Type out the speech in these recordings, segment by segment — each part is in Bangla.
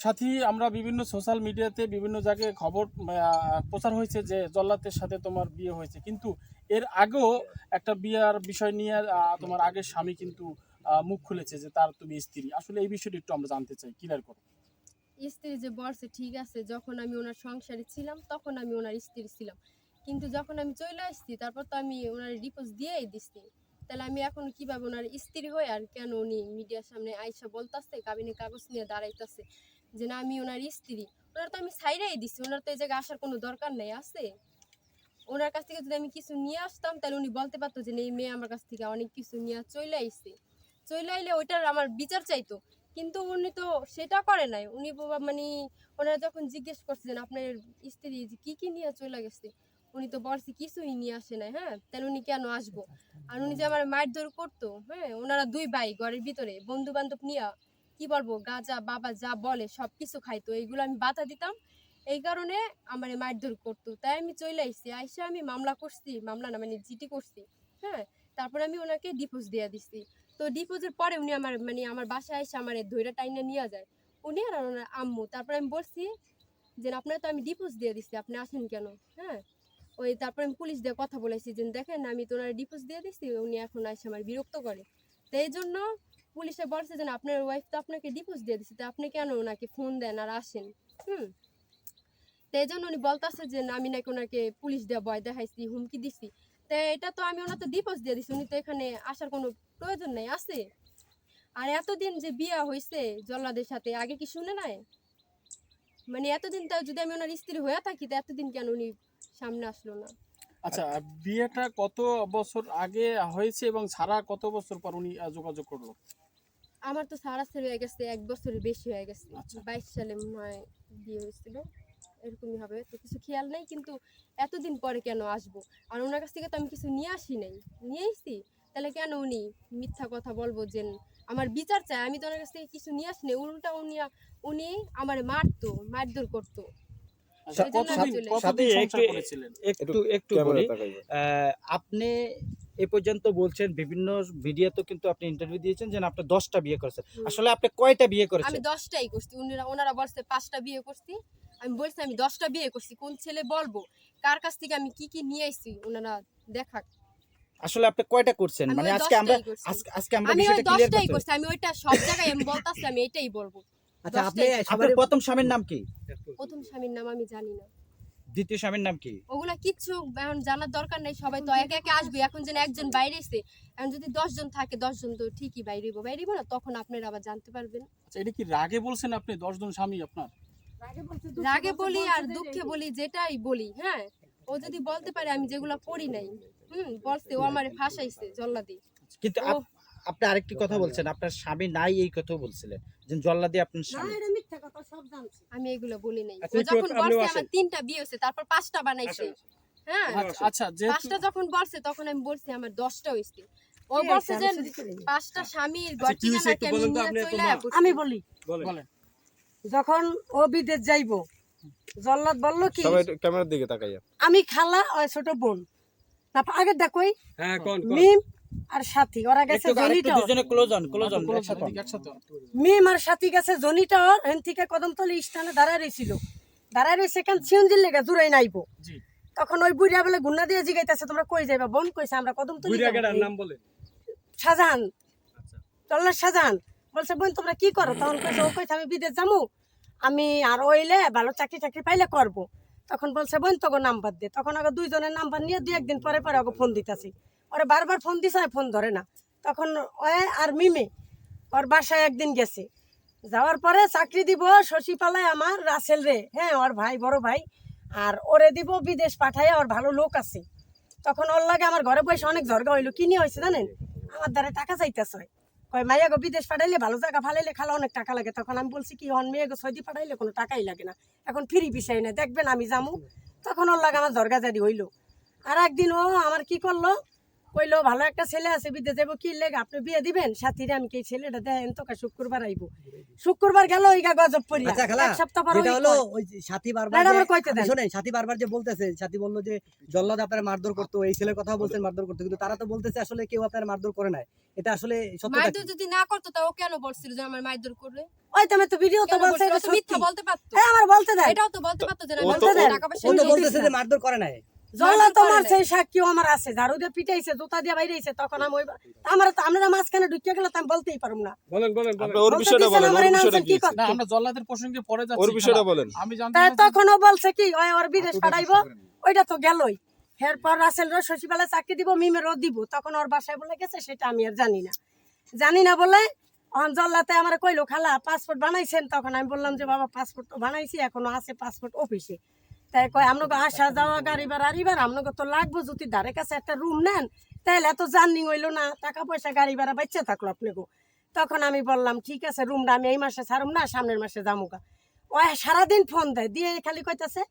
সাথী, আমরা বিভিন্ন সোশ্যাল মিডিয়াতে বিভিন্ন জায়গায় খবর প্রচার হয়েছে যে জল্লাতের সাথে তোমার বিয়ে হয়েছে। কিন্তু এর আগেও একটা বিয়ার বিষয় নিয়ে তোমার আগের স্বামী কিন্তু মুখ খুলেছে যে তার তুমি স্ত্রী। আসলে এই বিষয়টি একটু আমরা জানতে চাই। ক্লিয়ার করো? স্ত্রী যে বলছে ঠিক আছে, যখন আমি ওনার সংসারে ছিলাম, তখন আমি ওনার স্ত্রী ছিলাম। কিন্তু যখন আমি চলে আসছি, তারপর তো আমি ওনার ডিপোজ দিয়েই দিচ্ছি তাহলে আমি এখন কীভাবে ওনার স্ত্রী হই আর কেন উনি মিডিয়ার সামনে আইসা বলতাছে, কাবিনে কাগজ নিয়ে দাঁড়াইতাছে? যে না, আমি ওনার স্ত্রী। ওনার তো আমি সাইডাই দিচ্ছি ওনার তো এই জায়গায় আসার কোনো দরকার নেই, আছে? ওনার কাছ থেকে যদি আমি কিছু নিয়ে আসতাম, তাহলে উনি বলতে পারতো যে এই মেয়ে আমার কাছ থেকে অনেক কিছু নিয়ে চলে আইছে। চলে আইলে ওইটার আমার বিচার চাইতো। কিন্তু উনি তো সেটা করে নাই। উনি মানে ওনারা যখন জিজ্ঞেস করছেন আপনার স্ত্রী যে কি কি নিয়ে চলে গেছে? উনি তো বলছে, কিছুই নিয়ে আসে নাই হ্যাঁ? তাহলে উনি কেন আসব? আর উনি যে আমার মায়ের দৌড় করতো হ্যাঁ? ওনারা দুই ভাই ঘরের ভিতরে বন্ধু বান্ধব নিয়ে কি বলব, গাজা, বাবা যা বলে সব কিছু খাইতো এইগুলো আমি বাধা দিতাম। এই কারণে আমার দৌড় করতো তাই আমি চলে আসছি আইসা আমি মামলা করছি, মামলা না মানে জিটি করছি হ্যাঁ? তারপরে আমি ওনাকে ডিপোজ দিয়ে দিছি। তো ডিপোজের পরে উনি আমার মানে আমার বাসায় এসে আমার ধৈর্য টাইনে নিয়ে যায়। উনি আর ওনার আম্মু, তারপরে আমি বলছি যে, আপনারা তো আমি ডিপোজ দিয়ে দিচ্ছি আপনি আসেন কেন? হ্যাঁ? ওই তারপরে আমি পুলিশ দিয়ে কথা বলেছি যে, দেখেন, আমি তো ওনার ডিপোজ দিয়ে দিচ্ছি উনি এখন এসে আমার বিরক্ত করে। তো এই জন্য পুলিশে বলছে যে আপনার ওয়াইফ তো আপনাকে ডিপোজ দিয়ে দিচ্ছে তো আপনি কেন ওনাকে ফোন দেন আর আসেন? হুম। তো এই জন্য উনি বলতেছে যে আমি নাকি ওনাকে পুলিশ দিয়ে ভয় দেখাইছি, হুমকি দিছি। তো এটা তো আমি ওনার তো ডিপোজ দিয়ে দিছি, উনি তো এখানে আসার কোনো প্রয়োজন নেই, আছে? আর এতদিন যে বিয়া হয়েছে জল্লাদের সাথে, আগে কি শুনে নাই? মানে এতদিন তাও যদি আমি ওনার স্ত্রী হয়ে থাকি, তো এতদিন কেন উনি সামনে আসলো না? আচ্ছা বিয়েটা কত বছর আগে হয়েছে এবং ছাড়া কত বছর পর উনি যোগাযোগ করল? আমার তো সারা সারি হয়ে গেছে এক বছরের বেশি হয়ে গেছে। আচ্ছা। বাইশ সালে মনে হয় বিয়ে হয়েছিল এরকমই হবে। তো কিছু খেয়াল নেই কিন্তু এতদিন পরে কেন আসব? আর ওনার কাছ থেকে তো আমি কিছু নিয়ে আসি নাই। নিয়ে আসছি তাহলে কেন উনি মিথ্যা কথা বলব যে আমার বিচার চাই? আমি তো ওনার কাছ থেকে কিছু নিয়ে আসি নাই উল্টা উনি উনি আমার মারতো মারধর করতো। একটু- একটু একটু বলি। আপনি এ পর্যন্ত বলছেন বিভিন্ন ভিডিওতে কিন্তু আপনি ইন্টারভিউ দিয়েছেন যে আপনি দশটা বিয়ে করেছেন। আসলে আপনি কয়টা বিয়ে আমি করেছেন দশটাই করছি। উনারা ওনারা বলছে পাঁচটা বিয়ে করছি। আমি বলছি আমি দশটা বিয়ে করছি। কোন ছেলে বলব? কার কাছ থেকে আমি কি কি নিয়ে আসছি ওনারা দেখাক। আসলে আপনি কয়টা করছেন? মানে আজকে আমরা আজকে- আমরা আমি বিষয়টা ক্লিয়ার করতে করছি। আমি ওইটা সব জায়গায় আমি বলতাছি আমি এটাই বলব। আচ্ছা আপনি আপনার প্রথম স্বামীর নাম কি? প্রথম স্বামীর নাম আমি জানি না। দ্বিতীয় স্বামীর নাম কি? ওগুলা কিচ্ছু এখন জানার দরকার নেই সবাই তো একে একে আসবে। এখন যেন একজন বাইরে এসে এখন যদি দশ জন থাকে দশ জন তো ঠিকই বাইরে বাইরে না তখন আপনারা আবার জানতে পারবেন। আচ্ছা এটা কি রাগে বলছেন আপনি দশজন স্বামী আপনার? রাগে বলি আর দুঃখে বলি যেটাই বলি হ্যাঁ? ও যদি বলতে পারে আমি যেগুলা পড়ি নাই। হুম বলছে ও আমারে ফাঁসাইছে জল্লাদি। কিন্তু আপনি আরেকটি কথা বলছেন আপনার স্বামী নাই এই কথাও বলছিলেন যে জল্লাদি আপনার স্বামী। আমি এগুলো বলি নাই। আচ্ছা, যখন বলছে আমার তিনটা বিয়ে হয়েছে তারপর পাঁচটা বানাইছে। হ্যাঁ? আচ্ছা, আচ্ছা পাঁচটা যখন বলছে তখন আমি বলছি আমার দশটা হয়েছে। ও বলছে যে পাঁচটা স্বামীর আমি বলি বলেন। যখন ও বিদেশ যাইবো জল্লাদ বলল কি? সবাই ক্যামেরার দিকে তাকাইয়া। আমি খালা ওই ছোট বোন। তারপর আগে দেখোই হ্যাঁ কোন কোন? মিম আর সাথী ওরা গেছে জনিটা দুজনে ক্লোজ হন ক্লোজ বলো, একসাথে। মিম আর সাথী গেছে জনিটা হেন থেকে কদমতলি স্থানে দাঁড়ায় রয়েছিল দাঁড়ায় রয়েছে কেন সিউন্দির লেগে জুড়াই নাইবো। তখন ওই বুড়িয়া বলে গুন্না দিয়ে জিগাইতেছে তোমরা কই যাইবা? বোন কইছে আমরা কদমতলি বুড়িয়া গেডার নাম বলে? শাহজাহান। আচ্ছা। চল্লার শাহজাহান। বলছে বোন তোমরা কি করো? তখন কইছে ও কইছে আমি বিদেশ যাব আমি আর ওইলে ভালো চাকরি টাকরি পাইলে করব। তখন বলছে বোন তোকে নাম্বার দে। তখন আগে দুইজনের নাম্বার নিয়ে দুই একদিন পরে পরে ওকে ফোন দিতেছি। ওরে বারবার ফোন দিছে ফোন ধরে না। তখন ওই আর মিমে, ওর বাসায় একদিন গেছে। যাওয়ার পরে চাকরি দিব শশীপালায় আমার, রাসেল রে। হ্যাঁ ওর ভাই, বড় ভাই। আর ওরে দিব বিদেশ পাঠায় ওর ভালো লোক আছে। তখন ওর লাগে আমার ঘরে বসে অনেক ঝরগা হইল। কিনে হয়েছে জানেন? আমার দ্বারা টাকা চাইতেছ। কয়, মাইয়া গো, বিদেশ পাঠাইলে ভালো জায়গা ফালাইলে খালা অনেক টাকা লাগে। তখন আমি বলছি, কি হন মেয়ে গো, সৌদি পাঠাইলে কোনো টাকাই লাগে না। এখন ফ্রি বিষয় না দেখবেন, আমি যামু। তখন ওর লাগে আমার ঝরগা জারি হইল। আর একদিন ও আমার কি করল? কইলো ভালো একটা ছেলে আছে বিদেশ যাব কি লেগে? আপনি বিয়ে দিবেন? সাথীরে আমি কি ছেলেটা দেখেন তো শুক্রবার আইবো। শুক্রবার গেল ওই গা গজব পড়ি আচ্ছা এক সপ্তাহ পর হলো ওই সাথী বারবার আমার কইতে দেন। শোনেন সাথী বারবার যে বলতেছে সাথী বলল যে জল্লাদ আপনার মারধর করতো এই ছেলের কথা বলছেন মারধর করতো। কিন্তু তারা তো বলতেছে আসলে কেউ আপনার মারধর করে নাই। এটা আসলে সত্যতা কি? মারধর যদি না করতো তাও কেন বলছিল যে আমার মারধর করবে? ওই তুমি তো ভিডিও তো বলছে? এটা মিথ্যা সত্যি। বলতে পারতো। হ্যাঁ আমার বলতে দেন। এটাও তো বলতে পারতো যে না, বলতে ও- টাকা পয়সা ও তো বলতেছে যে মারধর করে নাই। জল্লা মারধর তো করে সাক্ষীও আমার আছে ঝাড়ু দিয়ে পিটাইছে জুতা দিয়ে বাইরেছে তখন আমি আমার তো আমরা মাঝখানে ঢুকে গেলে আমি বলতেই পারব না। বলেন বলেন ওর বিষয়টা বলেন ওর বিষয়টা কি না আমরা জল্লাদের প্রসঙ্গে পরে যাচ্ছি ওর বিষয়টা বলেন। আমি জানতে তখনও বলছে কি ওই ওর বিদেশ পাঠাইবো ওইটা তো গেলই। এরপর শশীবেলা চাকরি দিব মিমেরও দিব তখন ওর বাসায় বলে গেছে সেটা আমি আর জানি না। জানি না বলে অঞ্জল্লাতে আমার কইলো খালা পাসপোর্ট বানাইছেন? তখন আমি বললাম যে বাবা পাসপোর্ট তো বানাইছি এখনও আছে পাসপোর্ট অফিসে তাই কয় আপনাকে আসা যাওয়া গাড়ি ভাড়া আরিবার আপনাকে তো লাগবো যদি ধারে কাছে একটা রুম নেন, তাহলে এত জার্নিং হইল না টাকা পয়সা গাড়ি ভাড়া বাচ্চা থাকল আপনাকে তখন আমি বললাম, ঠিক আছে রুমটা আমি এই মাসে ছাড়ুম না, সামনের মাসে যামুকা ও সারাদিন ফোন দেয়, দিয়ে খালি কইতাছে,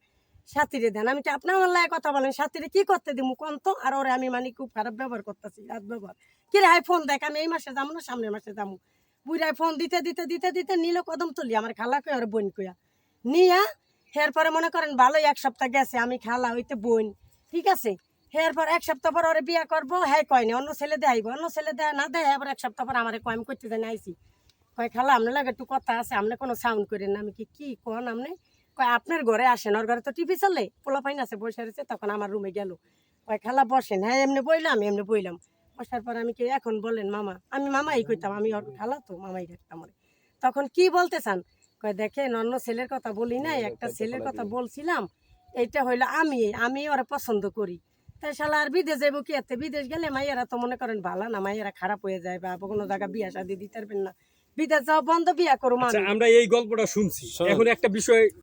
সাথীরে দেন। আমি কি আপনি আমার কথা বলেন, সাথীরে কি করতে দিমু কোন তো? আর ওরে আমি মানে খুব খারাপ ব্যবহার করতেছি, রাত ব্যবহার। কি রে ফোন দেখ, আমি এই মাসে যাব না, সামনের মাসে যাব বুড়াই ফোন দিতে দিতে দিতে দিতে, নিল কদম তুলি, আমার খালা কই আর বোন কইয়া নিয়া এরপরে মনে করেন ভালোই এক সপ্তাহ গেছে, আমি খালা হইতে বোন, ঠিক আছে? এরপর এক সপ্তাহ পর ওরে বিয়া করব হ্যাঁ কয়নি অন্য ছেলে দেখাইব অন্য ছেলে দেয় না দেয় আবার এক সপ্তাহ পর আমার কয়, আমি করতে জানি আইসি কয়, খালা, আপনার লাগে একটু কথা আছে, আপনি কোনো সাউন্ড করেন আমি কি কি কোন আপনি? কয়, আপনার ঘরে আসেন, ওর ঘরে তো টিভি চলে, পোলা পাইন আছে, বসে রয়েছে, তখন আমার রুমে গেল। কয়, খালা, বসেন হ্যাঁ এমনি বইলাম এমনি বইলাম। বসার পর আমি কি, এখন বলেন মামা। আমি মামাই কইতাম, আমি ওর খালা তো, মামাই ওরে। তখন কি বলতে চান? কয় দেখেন অন্য ছেলের কথা বলি নাই একটা ছেলের কথা বলছিলাম এইটা হইল আমি আমি ওরা পছন্দ করি। তাই শালা আর বিদেশ যাইব কি এতে? বিদেশ গেলে মাইয়ারা তো মনে করেন ভালো না মাইয়ারা খারাপ হয়ে যায় বা কোনো জায়গা বিয়া শাদি দিতে পারবেন না। বিদেশ যাওয়া বন্ধ বিয়া করো আচ্ছা আমরা এই গল্পটা শুনছি। এখন একটা বিষয়